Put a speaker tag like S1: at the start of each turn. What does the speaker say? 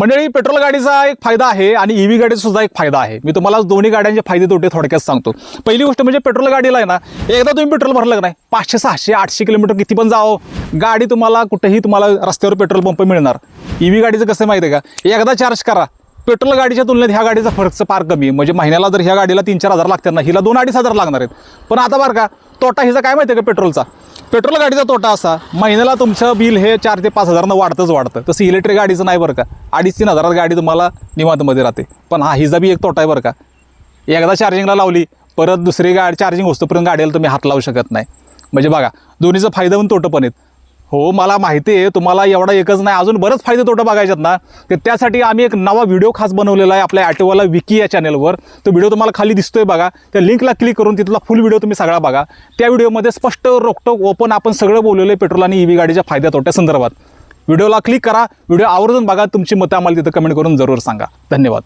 S1: मंडळी पेट्रोल गाडीचा एक फायदा आहे आणि ईव्ही गाडीचा सुद्धा एक फायदा आहे. मी तुम्हाला दोन्ही गाड्यांचे फायदे तोटे थोडक्यात सांगतो. पहिली गोष्ट म्हणजे पेट्रोल गाडीला आहे ना एकदा तुम्ही पेट्रोल भरलं का नाही पाचशे सहाशे आठशे किलोमीटर किती पण जाओ गाडी तुम्हाला कुठेही तुम्हाला रस्त्यावर पेट्रोल पंप मिळणार. ईव्ही गाडीचं कसं आहे माहिती आहे का? एकदा चार्ज करा. पेट्रोल गाडीच्या तुलनेत ह्या गाडीचा फरकचं फार कमी म्हणजे महिन्याला जर ह्या गाडीला तीन चार हजार लागतात ना हिला दोन अडीच हजार लागणार आहेत. पण आता बरं का तोटा हिचा काय माहिती आहे का पेट्रोलचा? पेट्रोल गाडीचा तोटा असा महिन्याला तुमचं बिल हे चार ते पाच हजारनं वाढतंच वाढतं. तसं इलेक्ट्रिक गाडीचं नाही बरं का. अडीच तीन हजारात गाडी तुम्हाला निवांतमध्ये राहते. पण हा हिचा बी एक तोटा आहे बरं का. एकदा चार्जिंगला लावली परत दुसरी गाडी चार्जिंग होस्तोपर्यंत गाडीला तुम्ही हात लावू शकत नाही. म्हणजे बघा दोन्हीचं फायदा पण तोटं पण आहेत. हो मला माहिती आहे तुम्हाला एवढा एकच नाही अजून बरंच फायदे तोटं बघायच्यात ना. तर त्यासाठी आम्ही एक नवा व्हिडिओ खास बनवलेला आहे आपल्या ॲटोवाला विकी या चॅनलवर तो व्हिडिओ तुम्हाला खाली दिसतोय बघा. त्या लिंकला क्लिक करून तिथला फुल व्हिडिओ तुम्ही सगळा बघा. त्या व्हिडिओमध्ये स्पष्ट रोकटोक ओपन आपण सगळं बोललेलं आहे पेट्रोल आणि ईव्ही गाडीच्या फायद्या तोट्या संदर्भात. व्हिडिओला क्लिक करा. व्हिडिओ आवर्जून बघा तुमची मतं आम्हाला तिथं कमेंट करून जरूर सांगा. धन्यवाद.